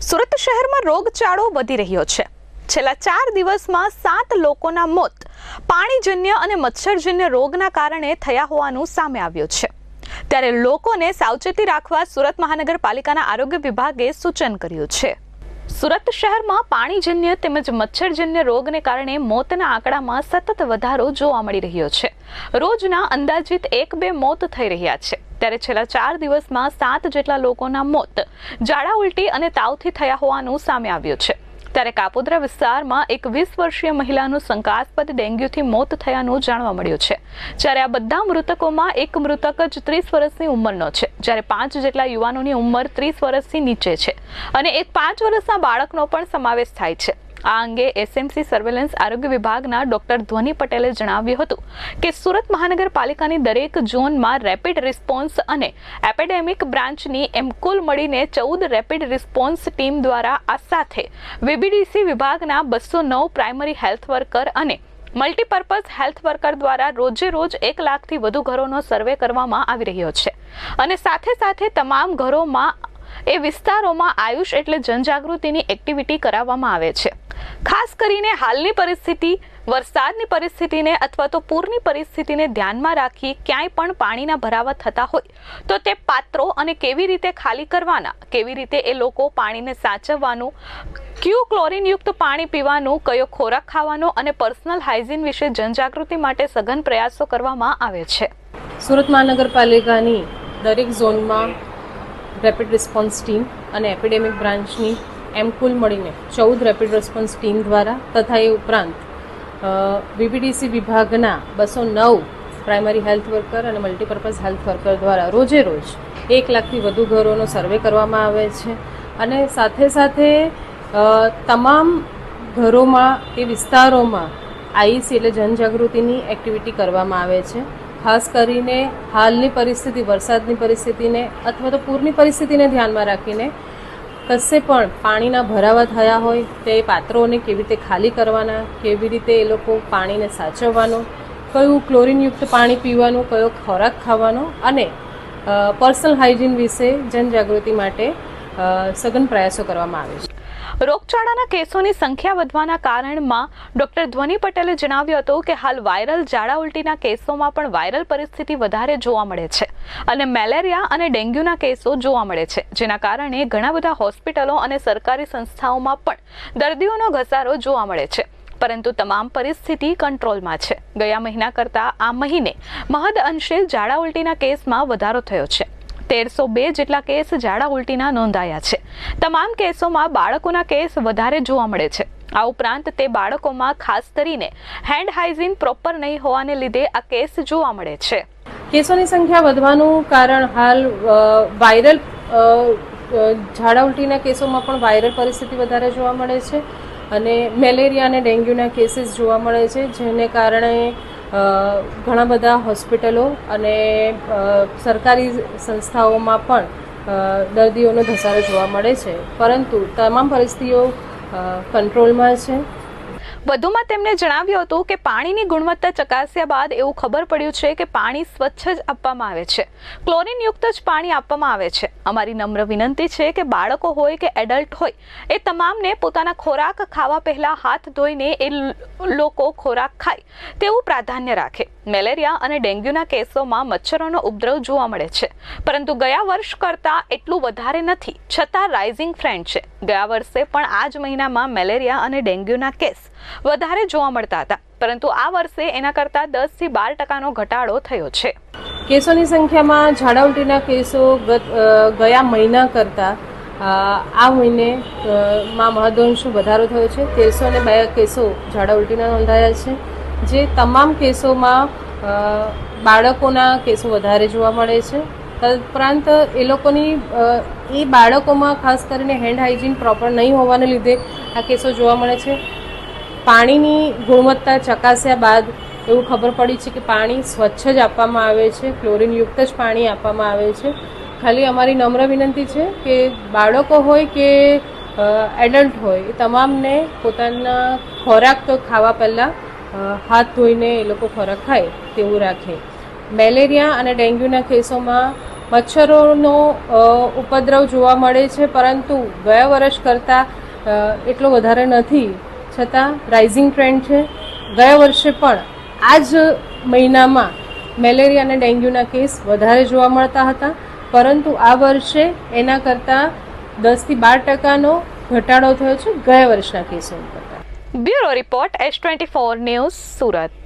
સુરત શહેરમાં રોગચાળો વધી રહ્યો છે. છેલ્લા ચાર દિવસમાં સાત લોકોના મોત, પાણીજન્ય અને મચ્છરજન્ય રોગના કારણે થયા હોવાનું સામે આવ્યું છે. ત્યારે લોકોને સાવચેતી રાખવા સુરત મહાનગરપાલિકાના આરોગ્ય વિભાગે સૂચન કર્યું છે. સુરત શહેરમાં પાણીજન્ય તેમજ મચ્છરજન્ય રોગને કારણે મોતના આંકડામાં સતત વધારો જોવા મળી રહ્યો છે. રોજના અંદાજિત એક બે મોત થઈ રહ્યા છે. ત્યારે છેલ્લા ચાર દિવસમાં સાત જેટલા લોકોના મોત ઝાડા ઉલટી અને તાવથી થયા હોવાનું સામે આવ્યું છે. ત્યારે કાપોદ્રા વિસ્તારમાં એક વીસ વર્ષીય મહિલાનું શંકાસ્પદ ડેન્ગ્યુથી મોત થયાનું જાણવા મળ્યું છે. જ્યારે આ બધા મૃતકોમાં એક મૃતક જ ત્રીસ વર્ષની ઉંમરનો છે, જ્યારે પાંચ જેટલા યુવાનોની ઉંમર ત્રીસ વર્ષથી નીચે છે અને એક પાંચ વર્ષના બાળકનો પણ સમાવેશ થાય છે. આ અંગે એસએમસી સર્વેલન્સ આરોગ્ય વિભાગના ડોક્ટર ધ્વની પટેલે જણાવ્યું હતું કે સુરત મહાનગરપાલિકાની દરેક ઝોનમાં રેપિડ રિસ્પોન્સ અને એપેડેમિક બ્રાન્ચની એમ કુલ મળીને ચૌદ રેપિડ રિસ્પોન્સ ટીમ દ્વારા આ સાથે વીબીડીસી વિભાગના બસો નવ પ્રાઇમરી હેલ્થ વર્કર અને મલ્ટીપર્પઝ હેલ્થ વર્કર દ્વારા રોજે રોજ એક લાખથી વધુ ઘરોનો સર્વે કરવામાં આવી રહ્યો છે. અને સાથે સાથે તમામ ઘરોમાં એ વિસ્તારોમાં આયુષ એટલે જનજાગૃતિની એક્ટિવિટી કરાવવામાં આવે છે. ખાસ કરીને હાલની પરિસ્થિતિ, વરસાદની પરિસ્થિતિને અથવા તો પૂરની પરિસ્થિતિને ધ્યાનમાં રાખી ક્યાંય પણ પાણીના ભરાવા થતા હોય, તો તે પાત્રો અને કેવી રીતે ખાલી કરવાના, કેવી રીતે એ લોકો પાણીને સાચવવાનું, કયું ક્લોરીનયુક્ત પાણી પીવાનું, કયો ખોરાક ખાવાનો અને પર્સનલ હાઇજીન વિશે જનજાગૃતિ માટે સઘન પ્રયાસો કરવામાં આવે છે. સુરત મહાનગરપાલિકાની દરેક ઝોનમાં રેપિડ રિસ્પોન્સ ટીમ અને એપિડેમિક બ્રાન્ચની એમ કુલ મળીને ચૌદ રેપિડ રિસ્પોન્સ ટીમ દ્વારા તથા એ ઉપરાંત વીબીડીસી વિભાગના બસો નવ પ્રાઇમરી હેલ્થ વર્કર અને મલ્ટીપર્પઝ હેલ્થ વર્કર દ્વારા રોજે રોજ એક લાખથી વધુ ઘરોનો સર્વે કરવામાં આવે છે અને સાથે સાથે તમામ ઘરોમાં એ વિસ્તારોમાં આઈસી એટલે જનજાગૃતિની એક્ટિવિટી કરવામાં આવે છે. ખાસ કરીને હાલની પરિસ્થિતિ, વરસાદની પરિસ્થિતિને અથવા તો પૂરની પરિસ્થિતિને ધ્યાનમાં રાખીને કશે પણ પાણીના ભરાવા થયા હોય તે પાત્રોને કેવી રીતે ખાલી કરવાના, કેવી રીતે એ લોકો પાણીને સાચવવાનું, કયું ક્લોરીનયુક્ત પાણી પીવાનું, કયો ખોરાક ખાવાનો અને પર્સનલ હાઇજીન વિશે જનજાગૃતિ માટે સઘન પ્રયાસો કરવામાં આવે છે. રોગચાળાના કેસોની સંખ્યા વધવાના કારણમાં ડોક્ટર ધ્વની પટેલે જણાવ્યું હતું કે હાલ વાયરલ ઝાડા ઉલટીના કેસોમાં પણ વાયરલ પરિસ્થિતિ વધારે જોવા મળે છે અને મેલેરિયા અને ડેન્ગ્યુના કેસો જોવા મળે છે, જેના કારણે ઘણા બધા હોસ્પિટલો અને સરકારી સંસ્થાઓમાં પણ દર્દીઓનો ઘસારો જોવા મળે છે. પરંતુ તમામ પરિસ્થિતિ કંટ્રોલમાં છે. ગયા મહિના કરતાં આ મહિને મહદ અંશે ઝાડા ઉલટીના કેસમાં વધારો થયો છે. તેરસો બે જેટલા કેસ ઝાડા ઉલટીના નોંધાયા છે. તમામ કેસોમાં બાળકોના કેસ વધારે જોવા મળે છે. આ ઉપરાંત તે બાળકોમાં ખાસ કરીને હેન્ડ હાઇજીન પ્રોપર નહીં હોવાને લીધે આ કેસ જોવા મળે છે. કેસોની સંખ્યા વધવાનું કારણ હાલ વાયરલ ઝાડા ઉલટીના કેસોમાં પણ વાયરલ પરિસ્થિતિ વધારે જોવા મળે છે. અને મેલેરિયા અને ડેન્ગ્યુના કેસીસ જોવા મળે છે, જેને કારણે ઘણા બધા હોસ્પિટલો અને સરકારી સંસ્થાઓમાં પણ દર્દીઓનો ધસારો જોવા મળે છે. પરંતુ તમામ પરિસ્થિતિઓ કંટ્રોલમાં છે. વધુમાં તેમણે જણાવ્યું હતું કે પાણીની ગુણવત્તા ચકાસ્યા બાદ એવું ખબર પડ્યું છે કે પાણી સ્વચ્છ જ આપવામાં આવે છે. ક્લોરિનયુક્ત જ પાણી આપવામાં આવે છે. અમારી નમ્ર વિનંતી છે કે બાળકો હોય કે એડલ્ટ હોય, એ તમામને પોતાના ખોરાક ખાવા પહેલા હાથ ધોઈને એ લોકો ખોરાક ખાય તેવું પ્રાધાન્ય રાખે. મેલેરિયા અને ડેન્ગ્યુના કેસોમાં મચ્છરોનો ઉપદ્રવ જોવા મળે છે. પરંતુ ગયા વર્ષ કરતાં એટલું વધારે નથી. છતાં રાઇઝિંગ ફ્રેન્ડ છે. ગયા વર્ષે પણ આ જ મહિનામાં મેલેરિયા અને ડેન્ગ્યુના કેસ વધારે જોવા મળતા હતા. પરંતુ આ વર્ષે એના કરતાં દસથી બાર ટકાનો ઘટાડો થયો છે. કેસોની સંખ્યામાં ઝાડાઉટીના કેસો ગયા મહિના કરતાં આ મહિને માં મહદઅંશ વધારો થયો છે. તેરસો ને બે કેસો ઝાડા નોંધાયા છે. જે તમામ કેસોમાં બાળકોના કેસો વધારે જોવા મળે છે. તદુપરાંત એ લોકોની એ બાળકોમાં ખાસ કરીને હેન્ડ હાઇજીન પ્રોપર નહીં હોવાને લીધે આ કેસો જોવા મળે છે. પાણીની ગુણવત્તા ચકાસ્યા બાદ એવું ખબર પડી છે કે પાણી સ્વચ્છ જ આપવામાં આવે છે, ક્લોરિનયુક્ત જ પાણી આપવામાં આવે છે. ખાલી અમારી નમ્ર વિનંતી છે કે બાળકો હોય કે એડલ્ટ હોય, એ તમામને પોતાના ખોરાક તો ખાવા પહેલાં હાથ ધોઈને એ લોકો ખોરાક ખાય તેવું રાખે. મેલેરિયા અને ડેન્ગ્યુના કેસોમાં મચ્છરોનો ઉપદ્રવ જોવા મળે છે, પરંતુ ગયા વર્ષ કરતાં એટલો વધારે નથી. છતાં રાઇઝિંગ ટ્રેન્ડ છે. ગયા વર્ષે પણ આ જ મહિનામાં મેલેરિયા અને ડેન્ગ્યુના કેસ વધારે જોવા મળતા હતા. પરંતુ આ વર્ષે એના કરતાં દસથી બાર ટકાનો ઘટાડો થયો છે ગયા વર્ષના કેસો કરતાં. Bureau report S twenty four news Surat.